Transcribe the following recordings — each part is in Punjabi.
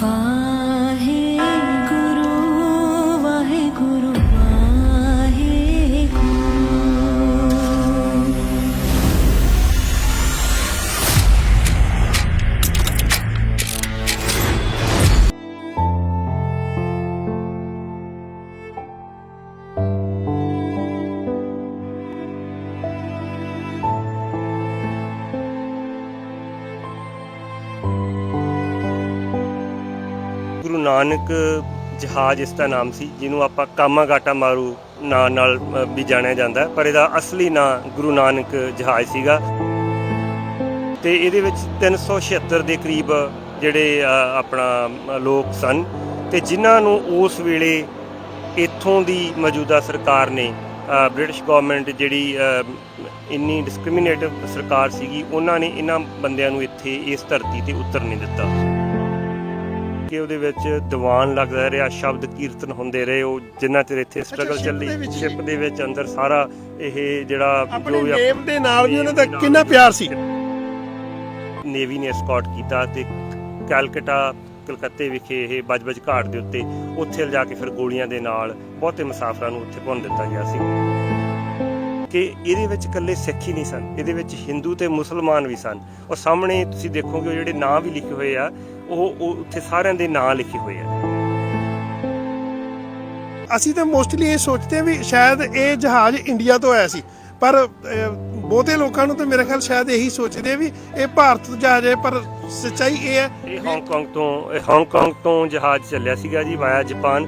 ਵਾਹਿਗੁਰੂ ਗੁਰੂ ਨਾਨਕ ਜਹਾਜ਼ ਇਸ ਦਾ ਨਾਮ ਸੀ, ਜਿਹਨੂੰ ਆਪਾਂ ਕਾਮਾਗਾਟਾ ਮਾਰੂ ਨਾਂ ਨਾਲ ਵੀ ਜਾਣਿਆ ਜਾਂਦਾ ਪਰ ਇਹਦਾ ਅਸਲੀ ਨਾਂ ਗੁਰੂ ਨਾਨਕ ਜਹਾਜ਼ ਸੀਗਾ। ਤੇ ਇਹਦੇ ਵਿੱਚ 376 ਦੇ ਕਰੀਬ ਜਿਹੜੇ ਆਪਣਾ ਲੋਕ ਸਨ। ਤੇ ਜਿਨ੍ਹਾਂ ਨੂੰ ਉਸ ਵੇਲੇ ਇੱਥੋਂ ਦੀ ਮੌਜੂਦਾ ਸਰਕਾਰ ਨੇ ਬ੍ਰਿਟਿਸ਼ ਗਵਰਨਮੈਂਟ ਜਿਹੜੀ ਇੰਨੀ ਡਿਸਕ੍ਰਿਮੀਨੇਟਿਵ ਸਰਕਾਰ ਸੀਗੀ, ਉਹਨਾਂ ਨੇ ਇਹਨਾਂ ਬੰਦਿਆਂ ਨੂੰ ਇੱਥੇ ਇਸ ਧਰਤੀ ਤੇ ਉਤਰ ਨਹੀਂ ਦਿੱਤਾ। ਕਿ ਉਹਦੇ ਵਿੱਚ ਦੀਵਾਨ ਲੱਗਦਾ ਰਿਹਾ ਸ਼ਬਦ ਕੀਰਤਨ ਹੁੰਦੇ ਰਹੇ ਉਹ ਜਿੰਨਾ ਚਿਰ ਇੱਥੇ ਸਟਰਗਲ ਚੱਲੀ? ਸ਼ਿਪ ਦੇ ਵਿੱਚ ਅੰਦਰ ਸਾਰਾ ਇਹ ਜਿਹੜਾ ਆਪਣੇ ਵੀ ਨੇਮ ਦੇ ਨਾਲ ਵੀ ਉਹਨਾਂ ਦਾ ਕਿੰਨਾ ਪਿਆਰ ਸੀ ਨੇਵੀ ਨੇ ਸਕਾਟ ਕੀਤਾ ਤੇ ਕੈਲਕਟਾ ਕਲਕੱਤੇ ਵਿਖੇ ਇਹ ਬਜਬਜ ਘਾਟ ਦੇ ਉੱਤੇ ਉੱਥੇ ਲਿਜਾ ਕੇ ਫਿਰ ਗੋਲੀਆਂ ਦੇ ਨਾਲ ਬਹੁਤੇ ਮੁਸਾਫਰਾਂ ਨੂੰ ਉੱਥੇ ਭੁੰਨ ਦਿੱਤਾ ਗਿਆ ਸੀ ਕਿ ਇਹਦੇ ਵਿੱਚ ਇਕੱਲੇ ਸਿੱਖ ਹੀ ਨਹੀਂ ਸਨ ਇਹਦੇ ਵਿੱਚ ਹਿੰਦੂ ਤੇ ਮੁਸਲਮਾਨ ਵੀ ਸਨ ਉਹ ਸਾਹਮਣੇ ਤੁਸੀਂ ਦੇਖੋਗੇ ਉਹ ਜਿਹੜੇ ਨਾਂ ਵੀ ਲਿਖੇ ਹੋਏ ਆ ਉਹ ਉਹ ਉੱਥੇ ਸਾਰਿਆਂ ਦੇ ਨਾਂ ਲਿਖੇ ਹੋਏ ਆ। ਅਸੀਂ ਤਾਂ ਮੋਸਟਲੀ ਇਹ ਸੋਚਦੇ ਹਾਂ ਵੀ ਸ਼ਾਇਦ ਇਹ ਜਹਾਜ਼ ਇੰਡੀਆ ਤੋਂ ਆਇਆ ਸੀ। ਪਰ ਬਹੁਤੇ ਲੋਕਾਂ ਨੂੰ ਤਾਂ ਮੇਰੇ ਖਿਆਲ ਸ਼ਾਇਦ ਇਹੀ ਸੋਚਦੇ ਆ ਵੀ ਇਹ ਭਾਰਤ ਤੋਂ ਜਹਾਜ਼ ਹੈ ਪਰ ਸੱਚਾਈ ਇਹ ਹੈ ਇਹ ਹਾਂਗਕਾਂਗ ਤੋਂ ਇਹ ਹਾਂਗਕਾਂਗ ਤੋਂ ਜਹਾਜ਼ ਚੱਲਿਆ ਸੀਗਾ ਜੀ ਵਾਇਆ ਜਾਪਾਨ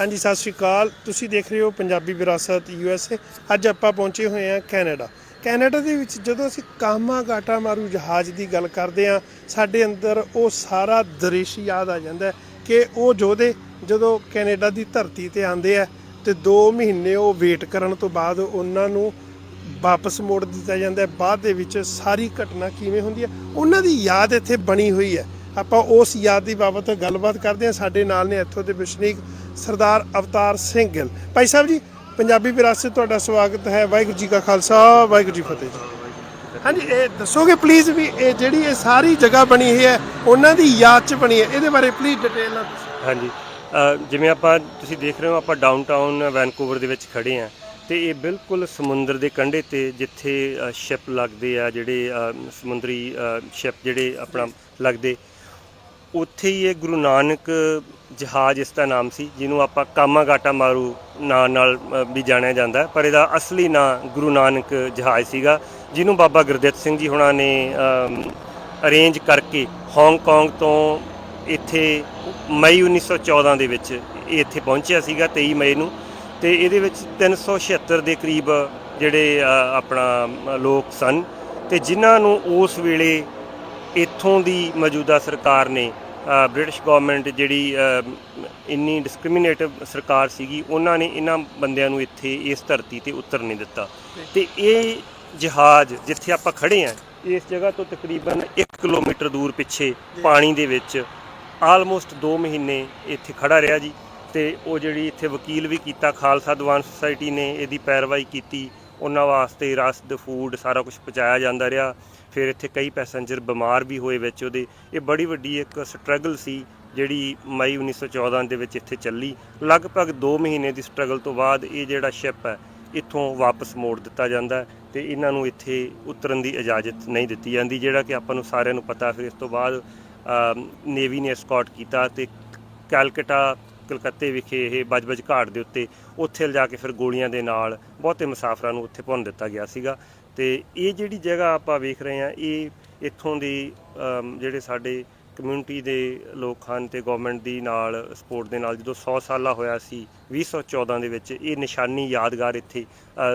ਹਾਂਜੀ ਸਤਿ ਸ਼੍ਰੀ ਅਕਾਲ। ਤੁਸੀਂ ਦੇਖ ਰਹੇ ਹੋ ਪੰਜਾਬੀ ਵਿਰਾਸਤ ਯੂਐਸਏ ਅੱਜ ਆਪਾਂ ਪਹੁੰਚੇ ਹੋਏ ਹਾਂ ਕੈਨੇਡਾ। ਕੈਨੇਡਾ ਦੇ ਵਿੱਚ ਜਦੋਂ ਅਸੀਂ ਕਾਮਾ ਗਾਟਾ ਮਾਰੂ ਜਹਾਜ਼ ਦੀ ਗੱਲ ਕਰਦੇ ਹਾਂ, ਸਾਡੇ ਅੰਦਰ ਉਹ ਸਾਰਾ ਦ੍ਰਿਸ਼ ਯਾਦ ਆ ਜਾਂਦਾ ਕਿ ਉਹ ਯੋਧੇ ਜਦੋਂ ਕੈਨੇਡਾ ਦੀ ਧਰਤੀ ਤੇ ਆਉਂਦੇ ਆ ਤੇ 2 ਮਹੀਨੇ ਉਹ ਵੇਟ ਕਰਨ ਤੋਂ ਬਾਅਦ ਉਹਨਾਂ ਨੂੰ ਵਾਪਸ ਮੋੜ ਦਿੱਤਾ ਜਾਂਦਾ ਹੈ। ਬਾਅਦ ਦੇ ਵਿੱਚ ਸਾਰੀ ਘਟਨਾ ਕਿਵੇਂ ਹੁੰਦੀ ਹੈ? ਉਹਨਾਂ ਦੀ ਯਾਦ ਇੱਥੇ ਬਣੀ ਹੋਈ ਹੈ। ਆਪਾਂ ਉਸ ਯਾਦ ਦੀ ਬਾਬਤ ਗੱਲਬਾਤ ਕਰਦੇ ਹਾਂ। ਸਾਡੇ ਨਾਲ ਨੇ ਇੱਥੋਂ ਦੇ ਵਸਨੀਕ ਸਰਦਾਰ ਅਵਤਾਰ ਸਿੰਘ ਗਿੱਲ। ਭਾਈ ਸਾਹਿਬ ਜੀ ਪੰਜਾਬੀ ਵਿਰਾਸਤ ਤੁਹਾਡਾ ਸਵਾਗਤ ਹੈ। ਵਾਹਿਗੁਰੂ ਜੀ ਕਾ ਖਾਲਸਾ, ਵਾਹਿਗੁਰੂ ਜੀ ਫਤਿਹ ਜੀ। ਹਾਂਜੀ, ਇਹ ਦੱਸੋਗੇ ਪਲੀਜ਼ ਵੀ ਇਹ ਜਿਹੜੀ ਇਹ ਸਾਰੀ ਜਗ੍ਹਾ ਬਣੀ ਹੋਈ ਹੈ, ਉਹਨਾਂ ਦੀ ਯਾਦ 'ਚ ਬਣੀ ਹੈ। ਇਹਦੇ ਬਾਰੇ ਪਲੀਜ਼ ਡਿਟੇਲ ਨਾਲ ਹਾਂਜੀ ਜਿਵੇਂ ਆਪਾਂ ਤੁਸੀਂ ਦੇਖ ਰਹੇ ਹੋ, ਆਪਾਂ ਡਾਊਨਟਾਊਨ ਵੈਨਕੂਵਰ ਦੇ ਵਿੱਚ ਖੜੇ ਆ ਤੇ ਇਹ ਬਿਲਕੁਲ ਸਮੁੰਦਰ ਦੇ ਕੰਢੇ ਤੇ ਜਿੱਥੇ ਸ਼ਿਪ ਲੱਗਦੇ ਆ, ਜਿਹੜੇ ਸਮੁੰਦਰੀ ਸ਼ਿਪ ਜਿਹੜੇ ਆਪਣਾ ਲੱਗਦੇ ਉੱਥੇ ਹੀ ਇਹ ਗੁਰੂ ਨਾਨਕ ਜਹਾਜ਼ ਇਸ ਦਾ ਨਾਮ ਸੀ, ਜਿਹਨੂੰ ਆਪਾਂ ਕਾਮਾਗਾਟਾ ਮਾਰੂ ਨਾਂ ਨਾਲ ਵੀ ਜਾਣਿਆ ਜਾਂਦਾ ਪਰ ਇਹਦਾ ਅਸਲੀ ਨਾਂ ਗੁਰੂ ਨਾਨਕ ਜਹਾਜ਼ ਸੀਗਾ, ਜਿਹਨੂੰ ਬਾਬਾ ਗੁਰਦਿੱਤ ਸਿੰਘ ਜੀ ਹੁਣਾਂ ਨੇ ਅਰੇਂਜ ਕਰਕੇ ਹਾਂਗਕਾਂਗ ਤੋਂ ਇੱਥੇ ਮਈ 1914 ਦੇ ਵਿੱਚ ਇਹ ਇੱਥੇ ਪਹੁੰਚਿਆ ਸੀਗਾ 23 ਮਈ ਨੂੰ। ਤੇ ਇਹਦੇ ਵਿੱਚ 376 ਦੇ ਕਰੀਬ ਜਿਹੜੇ ਆਪਣਾ ਲੋਕ ਸਨ। ਤੇ ਜਿਨ੍ਹਾਂ ਨੂੰ ਉਸ ਵੇਲੇ ਇੱਥੋਂ ਦੀ ਮੌਜੂਦਾ ਸਰਕਾਰ ਨੇ ਬ੍ਰਿਟਿਸ਼ ਗਵਰਨਮੈਂਟ ਜਿਹੜੀ ਇੰਨੀ ਡਿਸਕ੍ਰਿਮੀਨੇਟਿਵ ਸਰਕਾਰ ਸੀਗੀ, ਉਹਨਾਂ ਨੇ ਇਹਨਾਂ ਬੰਦਿਆਂ ਨੂੰ ਇੱਥੇ ਇਸ ਧਰਤੀ ਤੇ ਉਤਰ ਨਹੀਂ ਦਿੱਤਾ। ਤੇ ਇਹ ਜਹਾਜ਼ ਜਿੱਥੇ ਆਪਾਂ ਖੜੇ ਆਂ ਇਸ ਜਗ੍ਹਾ ਤੋਂ ਤਕਰੀਬਨ 1 ਕਿਲੋਮੀਟਰ ਦੂਰ ਪਿੱਛੇ ਪਾਣੀ ਦੇ ਵਿੱਚ ਆਲਮੋਸਟ 2 ਮਹੀਨੇ ਇੱਥੇ ਖੜਾ ਰਿਹਾ ਜੀ। ਤੇ ਉਹ ਜਿਹੜੀ ਇੱਥੇ ਵਕੀਲ ਵੀ ਕੀਤਾ, ਖਾਲਸਾ ਦੀਵਾਨ ਸੁਸਾਇਟੀ ਨੇ ਇਹਦੀ ਪੈਰਵਾਈ ਕੀਤੀ, ਉਹਨਾਂ ਵਾਸਤੇ ਰਸਦ ਫੂਡ ਸਾਰਾ ਕੁਝ ਪਹੁੰਚਾਇਆ ਜਾਂਦਾ ਰਿਹਾ। ਫਿਰ ਇੱਥੇ ਕਈ ਪੈਸੇਂਜਰ ਬਿਮਾਰ ਵੀ ਹੋਏ ਵਿੱਚ ਉਹਦੇ। ਇਹ ਬੜੀ ਵੱਡੀ ਇੱਕ ਸਟਰਗਲ ਸੀ ਜਿਹੜੀ ਮਈ 1914 ਦੇ ਵਿੱਚ ਇੱਥੇ ਚੱਲੀ। ਲਗਭਗ 2 ਮਹੀਨੇ ਦੀ ਸਟਰਗਲ ਤੋਂ ਬਾਅਦ ਇਹ ਜਿਹੜਾ ਸ਼ਿਪ ਹੈ, ਇੱਥੋਂ ਵਾਪਸ ਮੋੜ ਦਿੱਤਾ ਜਾਂਦਾ ਹੈ ਤੇ ਇਹਨਾਂ ਨੂੰ ਇੱਥੇ ਉਤਰਨ ਦੀ ਇਜਾਜ਼ਤ ਨਹੀਂ ਦਿੱਤੀ ਜਾਂਦੀ, ਜਿਹੜਾ ਕਿ ਆਪਾਂ ਨੂੰ ਸਾਰਿਆਂ ਨੂੰ ਪਤਾ ਫਿਰ ਇਸ ਤੋਂ ਬਾਅਦ ਨੇਵੀ ਨੇ ਸਕਾਟ ਕੀਤਾ ਤੇ ਕੈਲਕਟਾ ਕਲਕੱਤੇ ਵਿਖੇ ਇਹ ਬਜਬਜ ਘਾਟ ਦੇ ਉੱਤੇ ਉੱਥੇ ਲਿਜਾ ਕੇ ਫਿਰ ਗੋਲੀਆਂ ਦੇ ਨਾਲ ਬਹੁਤੇ ਮੁਸਾਫਰਾਂ ਨੂੰ ਉੱਥੇ ਭੁੰਨ ਦਿੱਤਾ ਗਿਆ ਸੀਗਾ। ਤੇ ਇਹ ਜਿਹੜੀ ਜਗ੍ਹਾ ਆਪਾਂ ਵੇਖ ਰਹੇ ਹਾਂ, ਇਹ ਇੱਥੋਂ ਦੀ ਜਿਹੜੇ ਸਾਡੇ ਕਮਿਊਨਿਟੀ ਦੇ ਲੋਕ ਹਨ ਤੇ ਗਵਰਨਮੈਂਟ ਦੀ ਨਾਲ ਸਪੋਰਟ ਦੇ ਨਾਲ ਜਦੋਂ 100 ਸਾਲਾ ਹੋਇਆ ਸੀ 2014 ਦੇ ਵਿੱਚ ਇਹ ਨਿਸ਼ਾਨੀ ਯਾਦਗਾਰ ਇੱਥੇ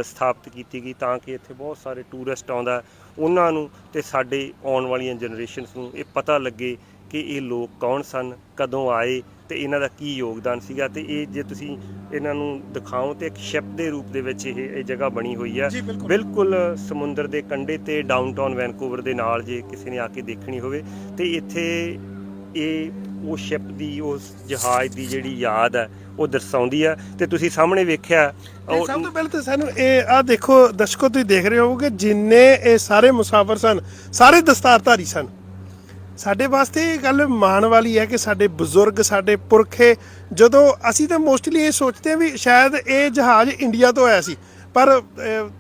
ਸਥਾਪਿਤ ਕੀਤੀ ਗਈ ਤਾਂ ਕਿ ਇੱਥੇ ਬਹੁਤ ਸਾਰੇ ਟੂਰਿਸਟ ਆਉਂਦਾ। ਉਹਨਾਂ ਨੂੰ ਤੇ ਸਾਡੇ ਆਉਣ ਵਾਲੀਆਂ ਜਨਰੇਸ਼ਨਸ ਨੂੰ ਇਹ ਪਤਾ ਲੱਗੇ ਕਿ ਇਹ ਲੋਕ ਕੌਣ ਸਨ ਕਦੋਂ ਆਏ ਤੇ ਇਹਨਾਂ ਦਾ ਕੀ ਯੋਗਦਾਨ ਸੀਗਾ ਤੇ ਇਹ ਜੇ ਤੁਸੀਂ ਇਹਨਾਂ ਨੂੰ ਦਿਖਾਓ ਤੇ ਇੱਕ ਸ਼ਿਪ ਦੇ ਰੂਪ ਦੇ ਵਿੱਚ ਇਹ ਇਹ ਜਗ੍ਹਾ ਬਣੀ ਹੋਈ ਆ ਬਿਲਕੁਲ। ਸਮੁੰਦਰ ਦੇ ਕੰਢੇ ਤੇ ਡਾਊਨਟਾਊਨ ਵੈਨਕੂਵਰ ਦੇ ਨਾਲ ਜੇ ਕਿਸੇ ਨੇ ਆ ਕੇ ਦੇਖਣੀ ਹੋਵੇ ਤੇ ਇੱਥੇ ਇਹ ਉਹ ਸ਼ਿਪ ਦੀ ਉਸ ਜਹਾਜ਼ ਦੀ ਜਿਹੜੀ ਯਾਦ ਹੈ ਉਹ ਦਰਸਾਉਂਦੀ ਹੈ ਤੇ ਤੁਸੀਂ ਸਾਹਮਣੇ ਵੇਖਿਆ ਸਭ ਤੋਂ ਪਹਿਲਾਂ ਤਾਂ ਸਾਨੂੰ ਇਹ ਆ ਦੇਖੋ ਦਰਸ਼ਕੋ ਤੁਸੀਂ ਦੇਖ ਰਹੇ ਹੋਵੋਗੇ ਜਿੰਨੇ ਇਹ ਸਾਰੇ ਮੁਸਾਫਰ ਸਨ ਸਾਰੇ ਦਸਤਾਰਧਾਰੀ ਸਨ ਸਾਡੇ ਵਾਸਤੇ ਇਹ ਗੱਲ ਮਾਣ ਵਾਲੀ ਹੈ ਕਿ ਸਾਡੇ ਬਜ਼ੁਰਗ ਸਾਡੇ ਪੁਰਖੇ ਜਦੋਂ ਅਸੀਂ ਤਾਂ ਮੋਸਟਲੀ ਇਹ ਸੋਚਦੇ ਹਾਂ ਵੀ ਸ਼ਾਇਦ ਇਹ ਜਹਾਜ਼ ਇੰਡੀਆ ਤੋਂ ਆਇਆ ਸੀ। ਪਰ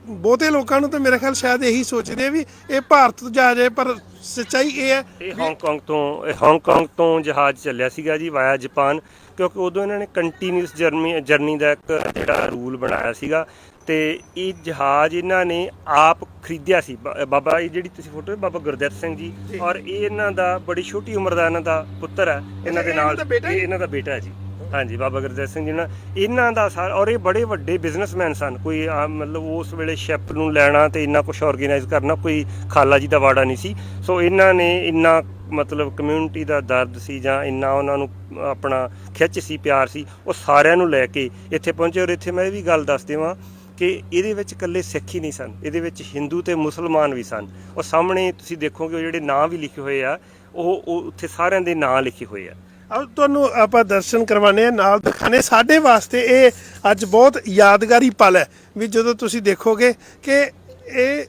ਬਹੁਤੇ ਲੋਕਾਂ ਨੂੰ ਤਾਂ ਮੇਰੇ ਖਿਆਲ ਸ਼ਾਇਦ ਇਹੀ ਸੋਚਦੇ ਆ ਵੀ ਇਹ ਭਾਰਤ ਤੋਂ ਜਹਾਜ਼ ਹੈ ਪਰ ਸੱਚਾਈ ਇਹ ਹੈ ਇਹ ਹਾਂਗਕਾਂਗ ਤੋਂ ਇਹ ਹਾਂਗਕਾਂਗ ਤੋਂ ਜਹਾਜ਼ ਚੱਲਿਆ ਸੀਗਾ ਜੀ ਵਾਇਆ ਜਾਪਾਨ ਕਿਉਂਕਿ ਉਦੋਂ ਇਹਨਾਂ ਨੇ ਕੰਟੀਨਿਊਸ ਜਰਨੀ ਜਰਨੀ ਦਾ ਇੱਕ ਜਿਹੜਾ ਰੂਲ ਬਣਾਇਆ ਸੀਗਾ ਤੇ ਇਹ ਜਹਾਜ਼ ਇਹਨਾਂ ਨੇ ਆਪ ਖਰੀਦਿਆ ਸੀ। ਬਾ- ਬਾਬਾ ਇਹ ਜਿਹੜੀ ਤੁਸੀਂ ਫੋਟੋ ਬਾਬਾ ਗੁਰਦਿੱਤ ਸਿੰਘ ਜੀ ਔਰ ਇਹ ਇਹਨਾਂ ਦਾ ਬੜੀ ਛੋਟੀ ਉਮਰ ਦਾ ਇਹਨਾਂ ਦਾ ਪੁੱਤਰ ਹੈ ਇਹਨਾਂ ਦੇ ਇਹਨਾਂ ਨਾਲ ਦਾ ਬੇਟਾ ਇਹ? ਇਹਨਾਂ ਦਾ ਬੇਟਾ ਹੈ ਜੀ। ਹਾਂਜੀ ਬਾਬਾ ਗੁਰਦਿੱਤ ਸਿੰਘ ਜੀ ਨਾਲ। ਇਹਨਾਂ ਦਾ ਸਾਰਾ ਔਰ ਇਹ ਬੜੇ ਵੱਡੇ ਬਿਜ਼ਨਸਮੈਨ ਸਨ। ਕੋਈ ਆ, ਮਤਲਬ ਉਸ ਵੇਲੇ ਸ਼ਿਪ ਨੂੰ ਲੈਣਾ ਤੇ ਇੰਨਾ ਕੁਝ ਆਰਗੇਨਾਈਜ਼ ਕਰਨਾ ਕੋਈ ਖਾਲਾ ਜੀ ਦਾ ਵਾੜਾ ਨਹੀਂ ਸੀ। ਸੋ ਇਹਨਾਂ ਨੇ ਇੰਨਾ ਮਤਲਬ ਕਮਿਊਨਿਟੀ ਦਾ ਦਰਦ ਸੀ ਜਾਂ ਇੰਨਾ ਉਹਨਾਂ ਨੂੰ ਆਪਣਾ ਖਿੱਚ ਸੀ ਪਿਆਰ ਸੀ ਉਹ ਸਾਰਿਆਂ ਨੂੰ ਲੈ ਕੇ ਇੱਥੇ ਪਹੁੰਚੇ। ਔਰ ਇੱਥੇ ਮੈਂ ਇਹ ਵੀ ਗੱਲ ਦੱਸ ਦੇਵਾਂ ਕਿ ਇਹਦੇ ਵਿੱਚ ਇਕੱਲੇ ਸਿੱਖ ਹੀ ਨਹੀਂ ਸਨ। ਇਹਦੇ ਵਿੱਚ ਹਿੰਦੂ ਤੇ ਮੁਸਲਮਾਨ ਵੀ ਸਨ। ਉਹ ਸਾਹਮਣੇ ਤੁਸੀਂ ਦੇਖੋਗੇ, ਉਹ ਜਿਹੜੇ ਨਾਂ ਵੀ ਲਿਖੇ ਹੋਏ ਆ, ਉਹ ਉਹ ਉੱਥੇ ਸਾਰਿਆਂ ਦੇ ਨਾਂ ਲਿਖੇ ਹੋਏ ਆ। ਆਓ ਤੁਹਾਨੂੰ ਆਪਾਂ ਦਰਸ਼ਨ ਕਰਵਾਣੇ ਆ ਨਾਲ ਦਿਖਾਣੇ ਸਾਡੇ ਵਾਸਤੇ ਇਹ ਅੱਜ ਬਹੁਤ ਯਾਦਗਾਰੀ ਪਲ ਹੈ ਵੀ ਜਦੋਂ ਤੁਸੀਂ ਦੇਖੋਗੇ ਕਿ ਇਹ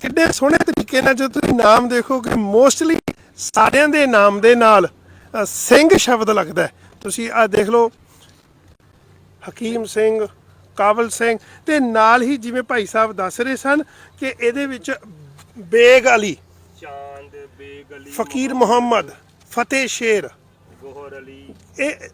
ਕਿੰਨੇ ਸੋਹਣੇ ਤਰੀਕੇ ਨਾਲ ਜਦੋਂ ਤੁਸੀਂ ਨਾਮ ਦੇਖੋਗੇ ਮੋਸਟਲੀ ਸਾਰਿਆਂ ਦੇ ਨਾਮ ਦੇ ਨਾਲ ਸਿੰਘ ਸ਼ਬਦ ਲੱਗਦਾ ਤੁਸੀਂ ਆ ਦੇਖ ਲਓ, ਹਕੀਮ ਸਿੰਘ ਕਾਬਲ ਸਿੰਘ ਤੇ ਨਾਲ ਹੀ ਜਿਵੇਂ ਭਾਈ ਸਾਹਿਬ ਦੱਸ ਰਹੇ ਸਨ ਕਿ ਇਹਦੇ ਵਿੱਚ ਬੇਗ ਅਲੀ ਚਾਂਦ ਬੇਗਲੀ ਫਕੀਰ ਮੁਹੰਮਦ ਫਤਿਹ ਸ਼ੇਰ ਗੋਹਰ ਅਲੀ। ਇਹ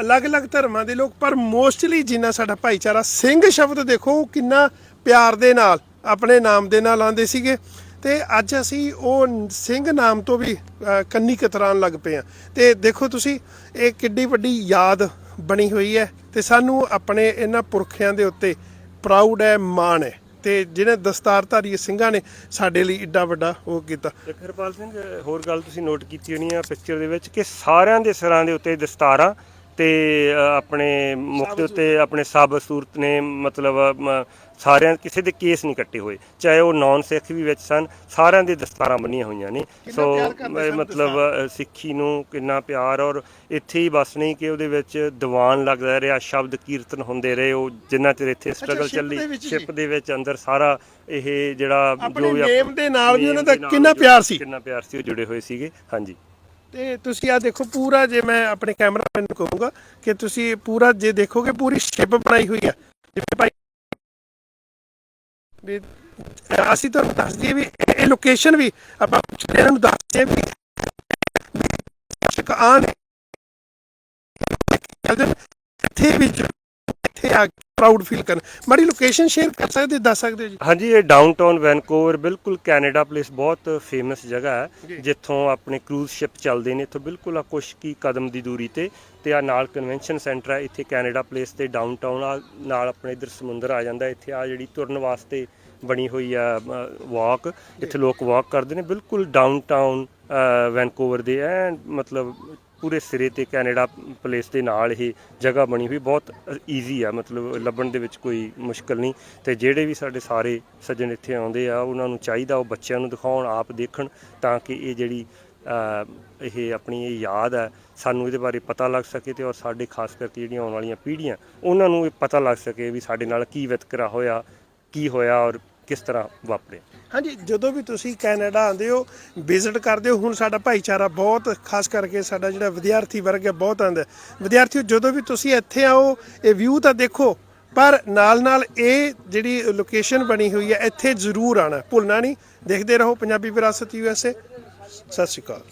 ਅਲੱਗ-ਅਲੱਗ ਧਰਮਾਂ ਦੇ ਲੋਕ ਪਰ ਮੋਸਟਲੀ ਜਿੰਨਾ ਸਾਡਾ ਭਾਈਚਾਰਾ ਸਿੰਘ ਸ਼ਬਦ ਦੇਖੋ ਕਿੰਨਾ ਪਿਆਰ ਦੇ ਨਾਲ ਆਪਣੇ ਨਾਮ ਦੇ ਨਾਲ ਆਉਂਦੇ ਸੀਗੇ। ਤੇ ਅੱਜ ਅਸੀਂ ਉਹ ਸਿੰਘ ਨਾਮ ਤੋਂ ਵੀ ਕੰਨੀ ਕਤਰਾਨ ਲੱਗ ਪਏ ਆ ਤੇ ਦੇਖੋ ਤੁਸੀਂ ਇਹ ਕਿੱਡੀ ਵੱਡੀ ਯਾਦ ਬਣੀ ਹੋਈ ਹੈ ਤੇ ਸਾਨੂੰ ਆਪਣੇ ਇਹਨਾਂ ਪੁਰਖਿਆਂ ਦੇ ਉੱਤੇ ਪ੍ਰਾਊਡ ਹੈ, ਮਾਣ ਹੈ ਤੇ ਜਿਹਨੇ ਦਸਤਾਰਧਾਰੀ ਸਿੰਘਾਂ ਨੇ ਸਾਡੇ ਲਈ ਇੱਡਾ ਵੱਡਾ ਉਹ ਕੀਤਾ। ਇੱਕ ਹਰਪਾਲ ਸਿੰਘ, ਹੋਰ ਗੱਲ ਤੁਸੀਂ ਨੋਟ ਕੀਤੀ ਹੋਣੀ ਆ ਪਿਕਚਰ ਦੇ ਵਿੱਚ ਕਿ ਸਾਰਿਆਂ ਦੇ ਸਿਰਾਂ ਦੇ ਉੱਤੇ ਦਸਤਾਰਾਂ ਤੇ ਆਪਣੇ ਮੁਖ ਦੇ ਉੱਤੇ ਆਪਣੇ ਸਾਬ ਸੂਰਤ ਨੇ ਮਤਲਬ ਮ, ਸਾਰਿਆਂ ਕਿਸੇ ਦੇ ਕੇਸ ਨਹੀਂ ਕੱਟੇ ਹੋਏ। ਚਾਹੇ ਉਹ ਨਾਨ ਸਿੱਖ ਵੀ ਵਿੱਚ ਸਨ ਸਾਰਿਆਂ ਦੇ ਦਸਤਾਰਾਂ ਬੰਨੀਆਂ ਹੋਈਆਂ ਨੇ। ਸੋ ਪਿਆਰ ਕਰਦੇ ਅ, ਸਨ ਮਤਲਬ ਅ, ਸਿੱਖੀ ਨੂੰ ਕਿੰਨਾ ਪਿਆਰ ਔਰ ਇੱਥੇ ਹੀ ਬਸ ਨਹੀਂ ਕਿ ਉਹਦੇ ਵਿੱਚ ਦੀਵਾਨ ਲੱਗਦਾ ਰਿਹਾ ਸ਼ਬਦ ਕੀਰਤਨ ਹੁੰਦੇ ਰਹੇ ਉਹ ਜਿੰਨਾ ਚਿਰ ਇੱਥੇ ਸਟਰਗਲ ship ਚੱਲੀ ਵਿੱਚ ਜੀ। ਸ਼ਿਪ ਦੇ ਵਿੱਚ ਅੰਦਰ ਸਾਰਾ ਇਹ ਜਿਹੜਾ ਆਪਣੇ ਵੀ name ਦੇ ਨਾਲ ਵੀ ਉਹਨਾਂ name ਦਾ ਨਾਲ ਕਿੰਨਾ ਜੋ- ਪਿਆਰ ਸੀ। ਕਿੰਨਾ ਪਿਆਰ ਸੀ ਉਹ ਜੁੜੇ ਹੋਏ ਸੀਗੇ। ਹਾਂਜੀ। ਤੇ ਤੁਸੀਂ ਆ ਦੇਖੋ ਪੂਰਾ ਜੇ ਮੈਂ ਆਪਣੇ ਕੈਮਰਾਮੈਨ ਨੂੰ ਕਹੂੰਗਾ ਕਿ ਤੁਸੀਂ ਪੂਰਾ ਜੇ ਦੇਖੋਗੇ ਪੂਰੀ ਸ਼ਿਪ ਬਣਾਈ ਹੋਈ ਆ ਜਿਵੇਂ ਭਾਈ ਵੀ ਅਸੀਂ ਤੁਹਾਨੂੰ ਦੱਸ ਦਈਏ ਵੀ ਇਹ- ਲੋਕੇਸ਼ਨ ਵੀ ਆਪਾਂ ਇਹਨਾਂ ਨੂੰ ਦੱਸ ਦਈਏ ਵੀ ਸ਼ਿਕਾਨ ਇੱਥੇ ਵੀ ਇੱਥੇ ਆ ਪ੍ਰਾਊਡ ਫੀਲ ਕਰਨ। ਮਾੜੀ ਲੋਕੇਸ਼ਨ ਸ਼ੇਅਰ ਕਰ ਸਕਦੇ ਦੱਸ ਸਕਦੇ ਹੋ ਜੀ? ਹਾਂਜੀ ਇਹ ਡਾਊਨਟਾਊਨ ਵੈਨਕੂਵਰ ਬਿਲਕੁਲ ਕੈਨੇਡਾ ਪਲੇਸ ਬਹੁਤ ਫੇਮਸ ਜਗ੍ਹਾ ਹੈ ਜਿੱਥੋਂ ਆਪਣੇ ਕਰੂਜ਼ ਸ਼ਿਪ ਚੱਲਦੇ ਨੇ ਇੱਥੋਂ ਬਿਲਕੁਲ ਆ ਕੁਛ ਕੀ ਕਦਮ ਦੀ ਦੂਰੀ ਤੇ ਤੇ ਆ ਨਾਲ ਕਨਵੈਨਸ਼ਨ ਸੈਂਟਰ ਹੈ ਇੱਥੇ ਕੈਨੇਡਾ ਪਲੇਸ ਤੇ ਡਾਊਨਟਾਊਨ ਆ ਨਾਲ ਆਪਣੇ ਇਧਰ ਸਮੁੰਦਰ ਆ ਜਾਂਦਾ ਇੱਥੇ ਆ ਜਿਹੜੀ ਤੁਰਨ ਵਾਸਤੇ ਬਣੀ ਹੋਈ ਆ ਵਾਕ ਇੱਥੇ ਲੋਕ ਵਾਕ ਕਰਦੇ ਨੇ ਬਿਲਕੁਲ ਡਾਊਨਟਾਊਨ ਵੈਨਕੂਵਰ ਦੇ ਐ ਮਤਲਬ ਪੂਰੇ ਸਿਰੇ ਤੇ ਕੈਨੇਡਾ ਪਲੇਸ ਦੇ ਨਾਲ ਇਹ ਜਗ੍ਹਾ ਬਣੀ ਹੋਈ, ਬਹੁਤ ਈਜ਼ੀ ਆ, ਮਤਲਬ ਲੱਭਣ ਦੇ ਵਿੱਚ ਕੋਈ ਮੁਸ਼ਕਲ ਨਹੀਂ। ਤੇ ਜਿਹੜੇ ਵੀ ਸਾਡੇ ਸਾਰੇ ਸੱਜਣ ਇੱਥੇ ਆਉਂਦੇ ਆ, ਉਹਨਾਂ ਨੂੰ ਚਾਹੀਦਾ ਉਹ ਬੱਚਿਆਂ ਨੂੰ ਦਿਖਾਉਣ, ਆਪ ਦੇਖਣ, ਤਾਂ ਕਿ ਇਹ ਜਿਹੜੀ ਇਹ ਆਪਣੀ ਇਹ ਯਾਦ ਹੈ ਸਾਨੂੰ ਇਹਦੇ ਬਾਰੇ ਪਤਾ ਲੱਗ ਸਕੇ ਤੇ ਔਰ ਸਾਡੇ ਖਾਸ ਕਰਕੇ ਜਿਹੜੀਆਂ ਆਉਣ ਵਾਲੀਆਂ ਪੀੜ੍ਹੀਆਂ, ਉਹਨਾਂ ਨੂੰ ਇਹ ਪਤਾ ਲੱਗ ਸਕੇ ਵੀ ਸਾਡੇ ਨਾਲ ਕੀ ਵਿਤਕਰਾ ਹੋਇਆ, ਕੀ ਹੋਇਆ ਔਰ ਕਿਸ ਤਰ੍ਹਾਂ ਵਾਪਰਿਆ ਹਾਂਜੀ, ਜਦੋਂ ਵੀ ਤੁਸੀਂ ਕੈਨੇਡਾ ਆਉਂਦੇ ਹੋ ਵਿਜ਼ਿਟ ਕਰਦੇ ਹੋ, ਹੁਣ ਸਾਡਾ ਭਾਈਚਾਰਾ ਬਹੁਤ, ਖਾਸ ਕਰਕੇ ਸਾਡਾ ਜਿਹੜਾ ਵਿਦਿਆਰਥੀ ਵਰਗ ਹੈ, ਬਹੁਤ ਆਉਂਦਾ ਹੈ। ਵਿਦਿਆਰਥੀਓ, ਜਦੋਂ ਵੀ ਤੁਸੀਂ ਇੱਥੇ ਆਓ, ਇਹ ਵਿਊ ਤਾਂ ਦੇਖੋ, ਪਰ ਨਾਲ ਨਾਲ ਇਹ ਜਿਹੜੀ ਲੋਕੇਸ਼ਨ ਬਣੀ ਹੋਈ ਹੈ, ਇੱਥੇ ਜ਼ਰੂਰ ਆਣਾ ਭੁੱਲਣਾ ਨਹੀਂ। ਦੇਖਦੇ ਰਹੋ, ਪੰਜਾਬੀ ਵਿਰਾਸਤ ਯੂਐਸਏ ਸਤਿ ਸ਼੍ਰੀ ਅਕਾਲ।